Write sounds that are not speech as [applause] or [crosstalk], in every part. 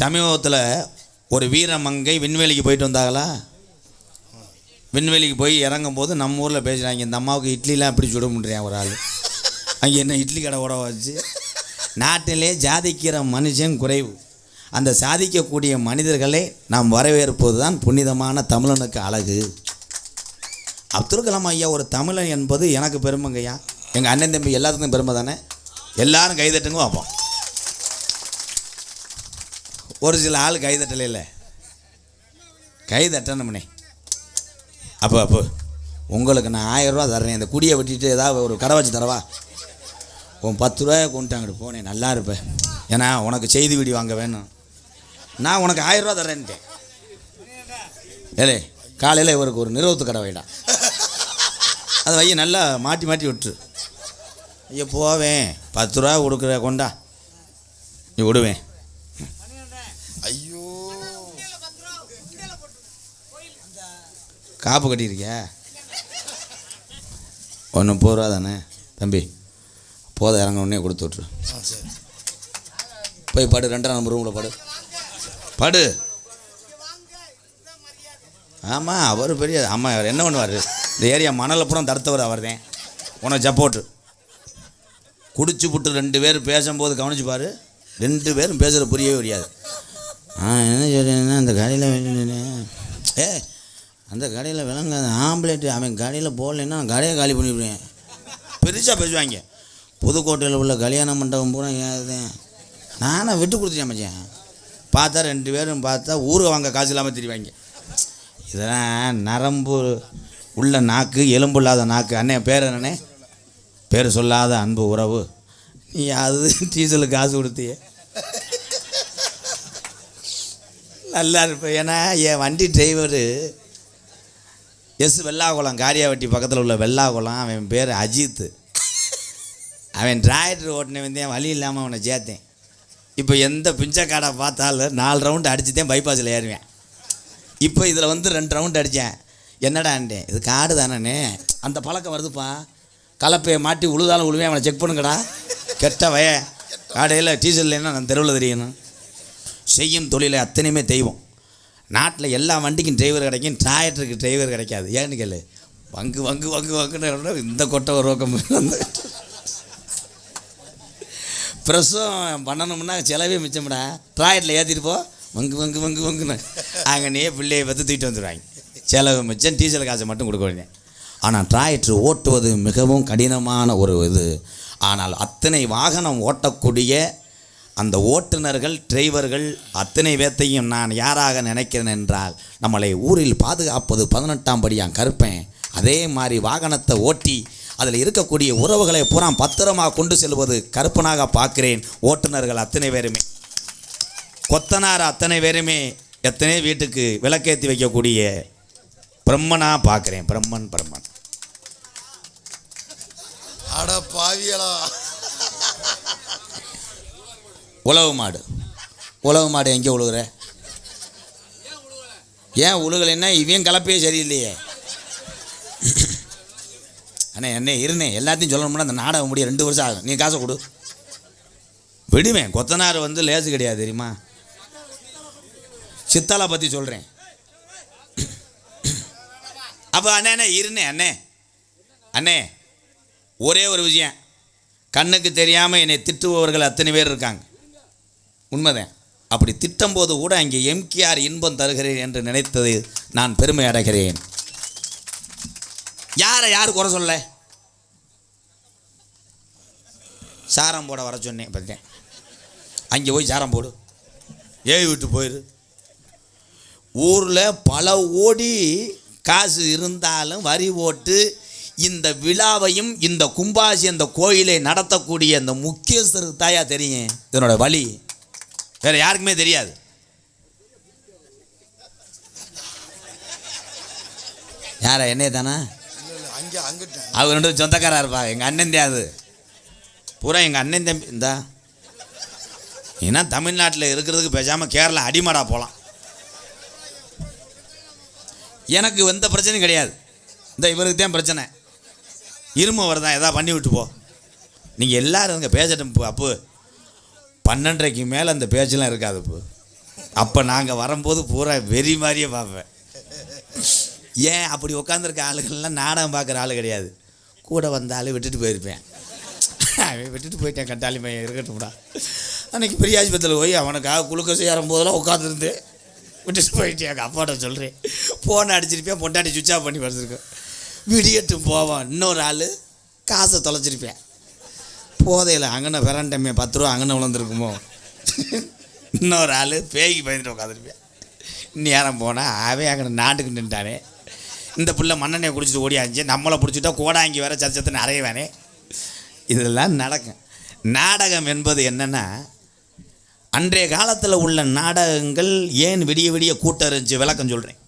சமீபத்தில் ஒரு வீரமங்கை விண்வெளிக்கு போயிட்டு வந்தாங்களா? விண்வெளிக்கு போய் இறங்கும் போது நம்ம ஊரில் பேசுகிறாங்க இந்த அம்மாவுக்கு இட்லிலாம் எப்படி சுட முடியேன் ஒரு ஆள்? அங்கே என்ன இட்லி கடை ஓட வச்சு? நாட்டிலே ஜாதிக்கிற மனுஷன் குறைவு. அந்த சாதிக்கக்கூடிய மனிதர்களை நாம் வரவேற்பது தான் புனிதமான தமிழனுக்கு அழகு. அப்துல் கலாம் ஐயா ஒரு தமிழன் என்பது எனக்கு பெருமைங்கய்யா. எங்கள் அண்ணன் தம்பி எல்லாத்துக்கும் பெருமை தானே எல்லாரும் கைதட்டுங்க பார்ப்போம் ஒரு சில ஆள் கைதட்டல இல்லை. கைதட்டணும்னே அப்போ அப்போ உங்களுக்கு நான் ஆயிரம் ரூபா தர்றேன். இந்த குடியை வெட்டிட்டு ஏதாவது ஒரு கடை வச்சு தரவா? உன் பத்து ரூபாயை கொண்டுட்டாங்கிட்டு போனேன் நல்லா இருப்பேன் ஏன்னா உனக்கு செய்தி வீடியோ வாங்க வேணும். நான் உனக்கு ஆயிரம் ரூபா தர்றேன்ட்டேன். ஏலே காலையில் இவருக்கு ஒரு நிறுவத்து கடை வைடா. அது வைய நல்லா மாட்டி மாட்டி விட்டுரு. ஐயோ போவேன். பத்து ரூபா கொடுக்குற கொண்டா. நீ விடுவேன். காப்பு கட்டியிருக்கியா? ஒன்று ரூபா தானே? தம்பி போத இறங்க உடனே கொடுத்து விட்ரு போய் படு ரெண்டாம் நம்பர் ரூமில் படு. படு. ஆமாம் அவர் பெரிய ஆமாம் அவர் என்ன பண்ணுவார்? இந்த ஏரியா மணலை புறம் தடுத்தவர் அவர் தான் உனக்கு சப்போர்ட்டு குடிச்சு புட்டு ரெண்டு பேர் பேசும்போது கவனிச்சு பாரு. ரெண்டு பேரும் பேசுகிற புரியவே புரியாது. ஆ என்ன சொல்றேன்னா அந்த கடையில் ஏ அந்த கடையில் விளங்காது ஆம்பளேட்டு அவன் கடையில் போடலைன்னா கடையை காலி பண்ணிவிடுவேன் பெருசாக பேசுவாங்க. புதுக்கோட்டையில் உள்ள கல்யாண மண்டபம் பூரா ஏன் நானே விட்டு கொடுத்துட்டேன் மச்சான். பார்த்தா ரெண்டு பேரும் பார்த்தா ஊருக்கு வாங்க காசு இல்லாமல் தெரிவாங்க. இதெல்லாம் நரம்பு உள்ள நாக்கு எலும்பு இல்லாத நாக்கு. அண்ணன் பேர் என்னண்ணே? பேர் சொல்லாத அன்பு உறவு. நீ அது டீசலுக்கு காசு கொடுத்தியே. நல்லா இருப்ப. ஏன்னா என் வண்டி டிரைவரு எஸ் வெள்ளாகுளம் காரியாவட்டி பக்கத்தில் உள்ள வெள்ளாகுளம் அவன் பேர் அஜித்து. அவன் டிராய்டர் ஓட்டின வந்தேன் வழி இல்லாமல் அவனை சேர்த்தேன். இப்போ எந்த பிஞ்சக்காடை பார்த்தாலும் நாலு ரவுண்டு அடிச்சுட்டேன் பைபாஸில் ஏறுவேன். இப்போ இதில் வந்து ரெண்டு ரவுண்டு அடித்தேன் என்னடான்ட்டேன் இது காடு தானே அந்த பழக்கம் வருதுப்பா. கலப்பையை மாட்டி உழுதாலும் உழுவேன் அவனை செக் பண்ணுங்கடா. கெட்ட வய. காடையில் டீசல் இல்லைன்னா நான் தெருவில் தெரியணும் செய்யும் தொழிலை அத்தனையுமே தெய்வம். நாட்டில் எல்லா வண்டிக்கும் டிரைவர் கிடைக்கும் டிராக்டருக்கு டிரைவர் கிடைக்காது. ஏன்னு கேளு. வங்கு வங்கு வங்கு வங்குன்னு இந்த கொட்டை ஒரு பக்கம் பிரசவம் ப்ரெஸ்ஸும் பண்ணணும்னா செலவே மிச்சம்டா. டிராக்டரில் ஏற்றிட்டு போ. வங்கு வங்கு வங்கு வங்குன்னு. அங்கனையே பிள்ளையை பற்றி தூக்கிட்டு வந்துடுவாங்க செலவு மிச்சம் டீசல் காசை மட்டும் கொடுக்க வேண்டிய ஆனால் டிராக்டர் ஓட்டுவது மிகவும் கடினமான ஒரு இது. ஆனால் அத்தனை வாகனம் ஓட்டக்கூடிய அந்த ஓட்டுநர்கள் டிரைவர்கள் அத்தனை பேர்த்தையும் நான் யாராக நினைக்கிறேன் என்றால் நம்மளை ஊரில் பாதுகாப்பது பதினெட்டாம் படியான் கருப்பேன். அதே மாதிரி வாகனத்தை ஓட்டி அதில் இருக்கக்கூடிய உறவுகளை பூரா பத்திரமாக கொண்டு செல்வது கருப்பனாக பார்க்கிறேன் ஓட்டுநர்கள் அத்தனை பேருமே. கொத்தனார் அத்தனை பேருமே எத்தனை வீட்டுக்கு விளக்கேற்றி வைக்கக்கூடிய பிரம்மனாக பார்க்குறேன். பிரம்மன் பிரம்மன். அட பாவியலா உழவு மாடு. உழவு மாடு எங்கே உழுகுற ஏன் உழுகலைன்னா இவன் கலப்பையே சரியில்லையே. அண்ணே என்ன இருண்ணே எல்லாத்தையும் சொல்லணும்னா அந்த நாடகம் முடிய ரெண்டு வருஷம் ஆகும். நீ காசை கொடு. விடுவேன் கொத்தனார் வந்து லேசு கிடையாது தெரியுமா? சித்தாலா பற்றி சொல்கிறேன் அப்போ அண்ணே அண்ணே இருண்ணே அண்ணே. அண்ணே ஒரே ஒரு விஷயம். கண்ணுக்கு தெரியாமல் என்னை திட்டுபவர்கள் அத்தனை பேர் இருக்காங்க. உண்மைதான். அப்படி திட்டம்போது கூட அங்கே எம்கேஆர் இன்பம் தருகிறேன் என்று நினைத்தது நான் பெருமை அடைகிறேன். யாரை யார் குறை சொல்ல சாரம் போட வர சொன்னேன் பார்த்தேன் அங்கே போய் சாரம் போடு. ஏவி விட்டு போயிரு. ஊரில் பல ஓடி காசு இருந்தாலும் வரி ஓட்டு இந்த விழாவையும் இந்த கும்பாசி அந்த கோயிலை நடத்தக்கூடிய அந்த முக்கியஸ்தருக்கு தாயா தெரியும். இதனோட வழி. வேற யாருக்குமே தெரியாது. யாரா என்னைய தானா? அங்கே அவங்க ரெண்டு பேரும் சொந்தக்காரா இருப்பாங்க. எங்கள் அண்ணன் தான் அது பூரா எங்கள் அண்ணன் தம்பி இந்தா. ஏன்னா தமிழ்நாட்டில் இருக்கிறதுக்கு பேசாமல் கேரளா அடிமாடா போகலாம் எனக்கு எந்த பிரச்சனையும் கிடையாது. இந்த இவருக்கு தான் பிரச்சனை. இரும வருதான் எதாவது பண்ணி விட்டு போ நீங்கள் எல்லாரும் இங்கே பேசட்டும் இப்போ பன்னெண்டரைக்கு மேலே அந்த பேச்செலாம் இருக்காது இப்போ. அப்போ நாங்கள் வரும்போது பூரா வெறி மாதிரியே பார்ப்பேன். ஏன் அப்படி உட்காந்துருக்க ஆளுகள்லாம் நாடகம் பார்க்குற ஆள் கிடையாது. கூட வந்த ஆள் விட்டுட்டு போயிருப்பேன். அவன் விட்டுட்டு போயிட்டேன் கட்டாளி பையன் இருக்கட்டும்டா அன்னைக்கு பெரிய ஆஸ்பத்திரியில் போய் அவனுக்காக குளுக்கோஸ் ஏறும்போதெல்லாம் உட்காந்துருந்து விட்டுட்டு போயிட்டேன். எங்கள் அப்பாட்ட சொல்கிறேன் ஃபோனை அடிச்சிருப்பேன் பொண்டாட்டி சுவிட்ச் ஆஃப் பண்ணி வச்சுருக்கேன். விடியட்டும் போவான். இன்னொரு ஆள் காசை தொலைச்சிருப்பேன். போதையில் அங்கன பிறண்டமே பத்து ரூபா அங்கன விழுந்துருக்குமோ? இன்னொரு ஆள் பேய்க்கு பயந்துட்டு உட்காந்துருப்பேன் நேரம் போனால் அவன் அங்கே நாட்டுக்கு நின்றானே இந்த புள்ள மண்ணெண்ணெய் குடிச்சிட்டு ஓடியாச்சு நம்மளை பிடிச்சிட்டா கோடாங்கி வேற சச்சத்தை நிறையவானே இதெல்லாம் நடக்கும். நாடகம் என்பது என்னென்னா அன்றைய காலத்தில் உள்ள நாடகங்கள் ஏன் விடிய விடிய கூட்டம் இருந்துச்சு விளக்கம் சொல்கிறேன்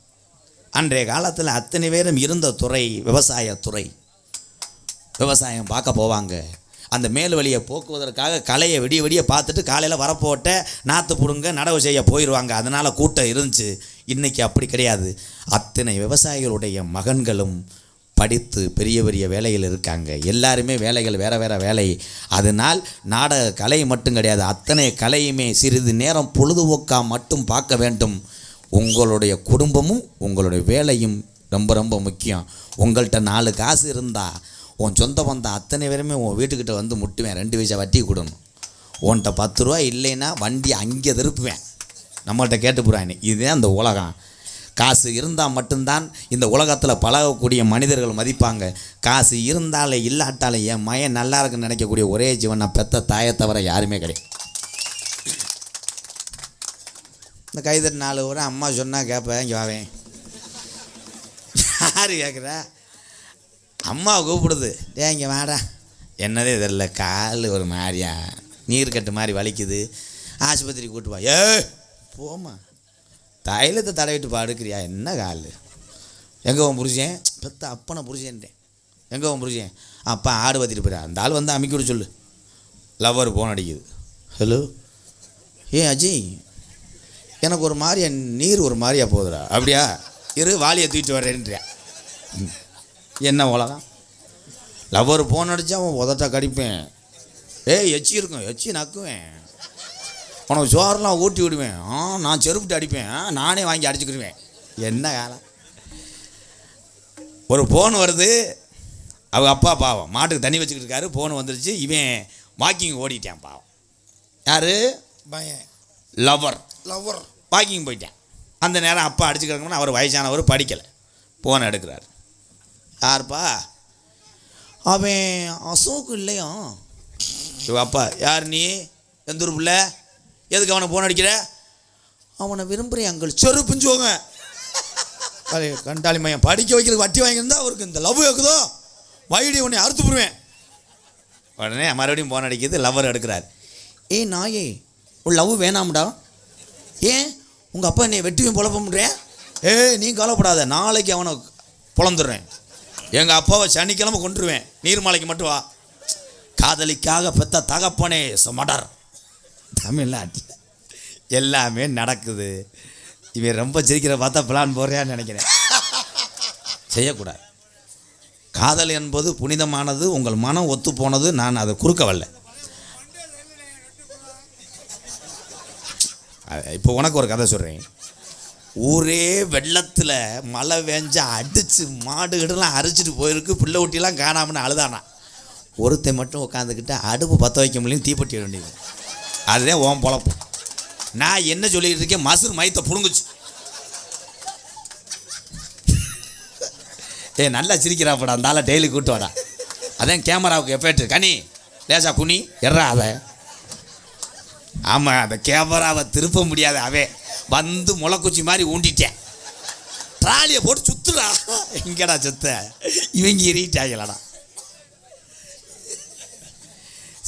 அன்றைய காலத்தில் அத்தனை பேரும் இருந்த துறை விவசாயத்துறை விவசாயம் பார்க்க போவாங்க. அந்த மேல் வழியை போக்குவதற்காக கலையை விடிய விடிய பார்த்துட்டு காலையில் வரப்போட்ட நாற்று பிடுங்க நடவு செய்ய போயிடுவாங்க அதனால் கூட்டம் இருந்துச்சு. இன்றைக்கி அப்படி கிடையாது. அத்தனை விவசாயிகளுடைய மகன்களும் படித்து பெரிய பெரிய வேலையில் இருக்காங்க. எல்லாருமே வேலைகள் வேறு வேறு வேலை. அதனால் நாடக கலை மட்டும் கிடையாது. அத்தனை கலையுமே சிறிது நேரம் பொழுதுபோக்காக மட்டும் பார்க்க வேண்டும். உங்களுடைய குடும்பமும் உங்களுடைய வேலையும் ரொம்ப ரொம்ப முக்கியம். உங்கள்கிட்ட நாலு காசு இருந்தால் உன் சொந்த பந்தம் அத்தனை பேருமே உன் வீட்டுக்கிட்ட வந்து முட்டுவேன். ரெண்டு பைசா வட்டி கொடுணும் உன்கிட்ட பத்து ரூபா இல்லைன்னா வண்டி அங்கே திருப்புவேன். நம்மள்கிட்ட கேட்டு போகிறான் இதுதான் அந்த உலகம். காசு இருந்தால் மட்டும்தான் இந்த உலகத்தில் பழகக்கூடிய மனிதர்கள் மதிப்பாங்க. காசு இருந்தாலே இல்லாட்டாலே என் மயன் நல்லா இருக்குன்னு நினைக்கக்கூடிய ஒரே ஜீவன் நான் பெத்த தாயை தவிர யாருமே கிடையாது. இந்த கைதட்டு நாலு ஊரை அம்மா சொன்னால் கேட்பேன் இங்கே வாவேன் யார் கேட்குறா அம்மா கூப்பிடுது டே இங்கே வாடா. என்னதே தெரில கால் ஒரு மாதிரியா? நீர் கட்டு மாதிரி வலிக்குது. ஆஸ்பத்திரி கூட்டு வா. ஏ போமா தைலத்தை தடவிட்டு படுக்கிறியா? என்ன கால்? எங்கே உன் புருஷன்? பெத்த அப்பனை புருஷன்ட்டேன். எங்கே உன் புருஷன்? அப்பா ஆடு பற்றிட்டு போயிடா அந்த ஆள் வந்து அமைக்க விட சொல்லு. லவ்வர் ஃபோன் அடிக்குது. ஹலோ ஏ அஜய் எனக்கு ஒரு மாதிரியா நீர் ஒரு மாதிரியா போகுதுடா. அப்படியா? இரு வாலியை தூக்கிட்டு வரேன்றியா ம். என்ன உலகம்? லவ்வர் ஃபோன் அடித்தா அவன் உதட்டா கடிப்பேன். ஏய் எச்சி இருக்கும் எச்சி நக்குவேன். உனக்கு சோறுலாம் ஊட்டி விடுவேன். ஆ நான் செருப்பிட்டு அடிப்பேன். நானே வாங்கி அடிச்சுக்கிடுவேன் என்ன காலம் ஒரு ஃபோன் வருது. அவங்க அப்பா பாவம். மாட்டுக்கு தண்ணி வச்சுக்கிட்டு இருக்காரு. ஃபோன் வந்துருச்சு. இவன் வாக்கிங் ஓடிட்டான் பாவம். யார்? பையன். லவர் லவ்வர் வாக்கிங் போயிட்டேன். அந்த நேரம் அப்பா அடிச்சுக்கிறோம்னா அவர் வயசானவர் படிக்கலை. ஃபோன் எடுக்கிறார். யாருப்பா? அவன் அசோக்கு இல்லையா? அப்பா யார் நீ? எந்த ஊர் பிள்ளை? எதுக்கு அவனை ஃபோன் அடிக்கிற? அவனை விரும்புகிறேன் அங்கள் செருப்புஞ்சோங்க கண்டாளி மையம் படிக்க வைக்கிறதுக்கு வட்டி வாங்கியிருந்தா அவருக்கு இந்த லவ் இருக்குதோ வைடி உன்னை அறுத்து போடுவேன் உடனே மறுபடியும் ஃபோன் அடிக்கிறது லவ்வர் எடுக்கிறார். ஏ நாயே உன் லவ் வேணாம்டா. ஏன்? உங்கள் அப்பா என்னை வெட்டியும் புலப்ப முடியேன் ஏய் நீ கவலைப்படாத. நாளைக்கு அவனை புலந்துடுறேன் எங்கள் அப்பாவை சனிக்கிழமை கொண்டுருவேன் நீர்மலைக்கு மட்டும் வா. காதலிக்காக பெத்த தகப்பனே மடர். தமிழ்நாட்டில் எல்லாமே நடக்குது. இவன் ரொம்ப சிரிக்கிற பார்த்தா பிளான் போடுறியான்னு நினைக்கிறேன். செய்யக்கூடாது. காதல் என்பது புனிதமானது உங்கள் மனம் ஒத்து போனது நான் அதை குறுக்க வரல. இப்போ உனக்கு ஒரு கதை சொல்கிறேன் ஊரே வெள்ளத்தில் மழை வேஞ்சா அடித்து மாடு கிடலாம் அரிச்சிட்டு போயிருக்கு. பிள்ளை ஊட்டிலாம் காணாமன்னு அழுதானா? ஒருத்தன் மட்டும் உட்காந்துக்கிட்டு அடுப்பு பற்ற வைக்க முடியும் தீப்பெட்டி வேண்டியது. அதுதான் ஓம் பொழப்பு. நான் என்ன சொல்லிகிட்டு இருக்கேன்? மசூர் மயத்தை புழுங்குச்சு ஏ நல்லா சிரிக்கிறாப்படா அந்த ஆளை டெய்லி கூட்டு வாடா. அதான் கேமராவுக்கு எஃபெக்ட் கனி லேசா குனி எறா அதை ஆமாம் அந்த கேமராவை திருப்ப முடியாது அவே. வந்து முளைக்குச்சி மாதிரி ஊண்டிட்டேன். ட்ராலியை போட்டு சுத்துடா. எங்கடா சுத்த? இவங்க எறிட்டாங்களடா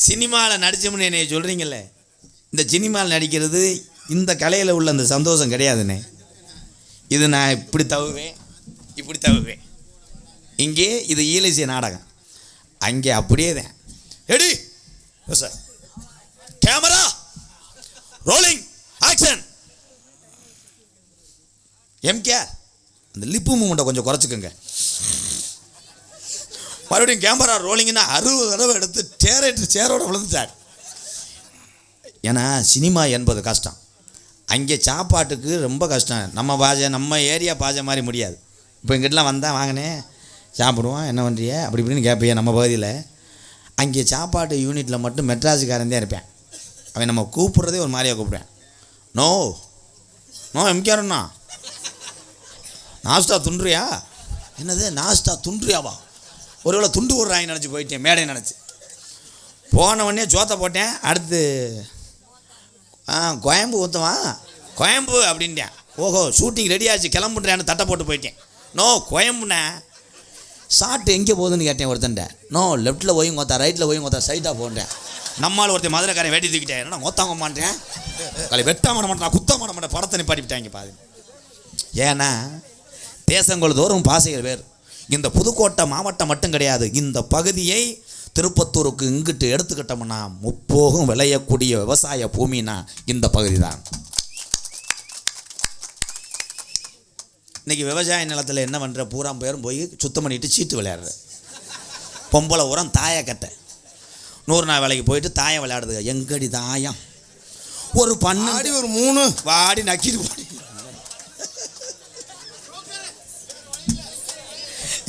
சினிமாவில் நடிச்சோம்னு என்னைய சொல்கிறீங்களே இந்த சினிமாவில் நடிக்கிறது இந்த கலையில் உள்ள அந்த சந்தோஷம் கிடையாதுண்ணே. இது நான் இப்படி தவுவேன் இப்படி தவுவேன். இங்கே இது ஈலிசிய நாடகம். அங்கே அப்படியே தான் எடி சார். கேமரா! ரோலிங்! ஆக்ஷன்! எம்கே அந்த லிப்பு மூமெண்ட்டை கொஞ்சம் குறைச்சிக்கோங்க. மறுபடியும் கேமரா ரோலிங்கன்னா அறுபது தடவை எடுத்து சேரட்டு சேரோட விழுந்துட்டார். ஏன்னா சினிமா என்பது கஷ்டம். அங்கே சாப்பாட்டுக்கு ரொம்ப கஷ்டம். நம்ம பாஜை நம்ம ஏரியா பாஜை மாதிரி முடியாது. இப்போ எங்கிட்டலாம் வந்தால் வாங்கினே சாப்பிடுவோம் என்ன பண்ணுறிய அப்படி இப்படின்னு கேட்பிய நம்ம பகுதியில். அங்கே சாப்பாட்டு யூனிட்டில் மட்டும் மெட்ராஸுக்காரன் தான் இருப்பேன். அவன் நம்ம கூப்பிட்றதே ஒரு மாதிரியாக கூப்பிடுவேன். நோ நோ எம்கேரண்ணா நாஸ்டா துண்டுறியா? என்னது நாஸ்டா துன்றியாவா ஒருவேளை துண்டு விடுறாங்க நினச்சி போயிட்டேன் மேடை நினச்சி. போன உடனே ஜோத்தை போட்டேன் அடுத்து ஆ கோயம்பு ஊற்றுவா கோயம்பு அப்படின்ட்டேன். ஓஹோ ஷூட்டிங் ரெடி ஆச்சு கிளம்புன்றேன்னு தட்டை போட்டு போயிட்டேன். நோ கோயம்புண்ணே. ஷாட் எங்கே போகுதுன்னு கேட்டேன் ஒருத்தன்ட்ட. நோ லெஃப்ட்டில் போய் கொத்தா ரைட்டில் போய் கொத்தா சைட்டாக போன்றேன். நம்மால் ஒருத்தன் மதுரைக்காரன் வேட்டி தூக்கிட்டேன். என்னடா மொத்தாங்க மாட்டேன் கலை வெட்டாமட மாட்டேன் குத்த மாட மாட்டேன் படத்தை நிப்பாட்டிவிட்டாங்க பாரு ஏன்னா தேசங்கள் தோறும் பாசைகள் வேறு. இந்த புதுக்கோட்டை மாவட்டம் மட்டும் கிடையாது. இந்த பகுதியை திருப்பத்தூருக்கு இங்கிட்டு எடுத்துக்கிட்டோம்னா முப்போகம் விளையக்கூடிய விவசாய பூமினா இந்த பகுதி தான் இன்னைக்கு விவசாய நிலத்தில் என்ன பண்ணுற பூரா பேரும் போய் சுத்தம் பண்ணிட்டு சீட்டு விளையாடுற பொம்பளை உரம் தாய கட்ட. நூறு நாள் வேலைக்கு போயிட்டு தாயம் விளையாடுது. எங்கடி தாயம்? ஒரு பண்ணு ஆடி ஒரு மூணு. வாடி நக்கிட்டு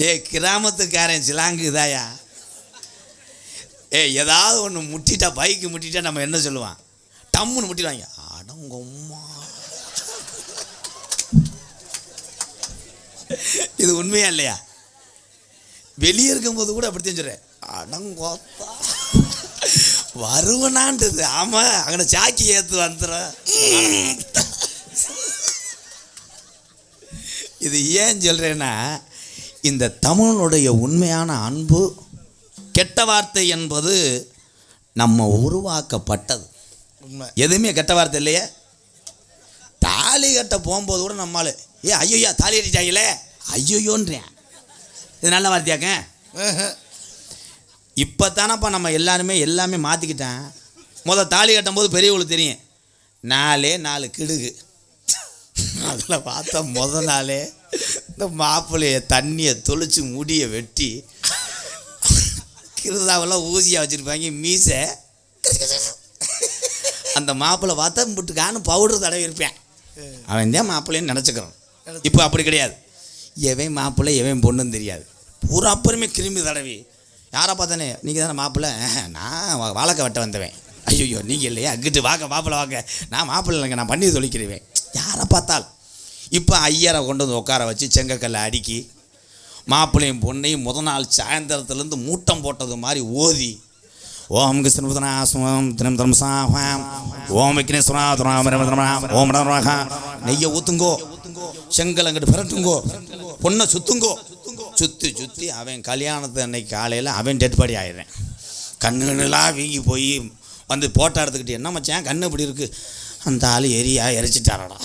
ஏ கிராமத்துக்காரன் சிலாங்கு இதாயா? ஏ ஏதாவது ஒன்று முட்டிட்டா பைக்கு முட்டிட்டா நம்ம என்ன சொல்லுவான்? டம்முன்னு முட்டிடுவாங்க. அடங்கம்மா இது உண்மையா இல்லையா? வெளியே இருக்கும்போது கூட அப்படி சொல்கிறேன் அடங்கோத்தா வருவனான்றது. ஆமாம் அங்கே சாக்கி ஏற்று வந்துடும் இது ஏன் சொல்கிறேன்னா இந்த தமிழனுடைய உண்மையான அன்பு கெட்ட வார்த்தை என்பது நம்ம உருவாக்கப்பட்டது. எதுவுமே கெட்ட வார்த்தை இல்லையே? தாலி கட்ட போகும்போது கூட நம்மால் ஏ ஐயோயா தாலி கட்டிட்டாங்களே. ஐயோயோன்றேன். இது நல்ல வார்த்தையாக்க. இப்போ தானப்பா நம்ம எல்லாருமே எல்லாமே மாற்றிக்கிட்டேன் முத தாலி கட்டும்போது பெரியவங்களுக்கு தெரியும். நாலே நாலு கிடுகு. [laughs] அதில் பார்த்தா முத நாளே. இந்த மாப்பிள்ளைய தண்ணியை தொளிச்சு முடியை வெட்டி கிருதாவெல்லாம் ஊசியாக வச்சுருப்பாங்க மீசை. அந்த மாப்பிள்ளை பார்த்தா முட்டுக்கானு பவுடர் தடவி இருப்பேன். அவன் தான் மாப்பிள்ளைன்னு நினச்சிக்கிறான். இப்போ அப்படி கிடையாது. எவன் மாப்பிள்ளை எவன் பொண்ணுன்னு தெரியாது. பூரா அப்புறமே கிருமி தடவி. யாரை பார்த்தானே? நீங்கள் தானே மாப்பிள்ளை? நான் வாழைக்க வெட்ட வந்தவன். ஐயோ நீங்கள் இல்லையா? அங்கிட்டு வாங்க மாப்பிள்ளை வாங்க. நான் மாப்பிள்ளை இல்லைங்க நான் பண்ணி தொலைக்கிறேன் யாரை பார்த்தால்? இப்போ ஐயரை கொண்டு வந்து உட்கார வச்சு செங்கக்கல்லை அடுக்கி மாப்பிள்ளையும் பொண்ணையும் முத நாள் சாயந்தரத்துலேருந்து மூட்டம் போட்டது மாதிரி ஓதி ஓம் கிருஷ்ணபுதனாசுவம் தினம் தர்மசாம் ஓம் விக்னேஸ்வரா ஓம் ரமரா நெய்யை ஊத்துங்கோ செங்கல் அங்கிட்டு பிரட்டுங்கோ பொண்ணை சுத்துங்கோ. சுற்றி சுற்றி அவன் கல்யாணத்து அன்னைக்கு காலையில் அவன் டெட் பாடி ஆயிடுறேன். கண்ணுலாம் வீங்கி போய் வந்து போட்டோ எடுத்துக்கிட்டு என்ன மச்சான் கண்ணு இப்படி இருக்கு? அந்த ஆள் எரியா எரிச்சிட்டாரடா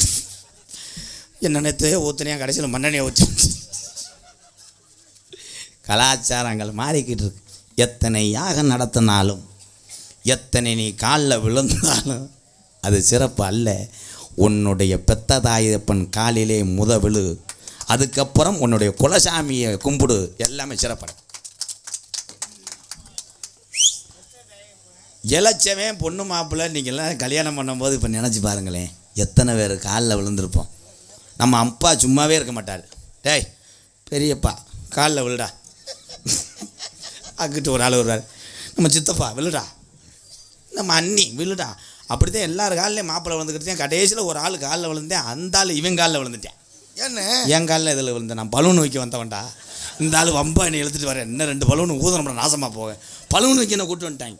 என்ன நேற்று கடைசியில் மண்ணெண்ணையை ஊற்றி கலாச்சாரங்கள் மாறிக்கிட்டு இருக்கு. எத்தனை யாகம் நடத்தினாலும் எத்தனை நீ காலில் விழுந்தாலும் அது சிறப்பு அல்ல. உன்னுடைய பெத்த தாயப்பன் காலிலே முத விழு அதுக்கப்புறம் உன்னுடைய குலசாமியை கும்பிடு. எல்லாமே சிறப்படை. இளைச்சவன் பொண்ணு மாப்பிள்ளை நீங்கள்லாம் கல்யாணம் பண்ணும்போது இப்போ நினச்சி பாருங்களேன். எத்தனை பேர் காலில் விழுந்திருப்போம். நம்ம அப்பா சும்மாவே இருக்க மாட்டார். டேய் பெரியப்பா காலில் விழுடா. அங்கிட்டு ஒரு ஆள் வருவார். நம்ம சித்தப்பா விழுடா. நம்ம அண்ணி விழுடா. அப்படி தான் எல்லார் காலிலையும் மாப்பிள்ளை விழுந்துக்கிட்டேன் கடைசியில் ஒரு ஆள் காலில் விழுந்தேன். அந்த ஆள் இவன் காலில் விழுந்துட்டேன். என்ன? என் காலில் இதில் விழுந்தேன்? நான் பலூன் வைக்க வந்தவன்டா. இந்த ஆள் வம்பா என்னை இழுத்துட்டு வரேன் இன்னும் ரெண்டு பலூன் ஊதனம்டா நாசமாக போக பலூன் வைக்க என்ன கூட்டு வந்துட்டாங்க.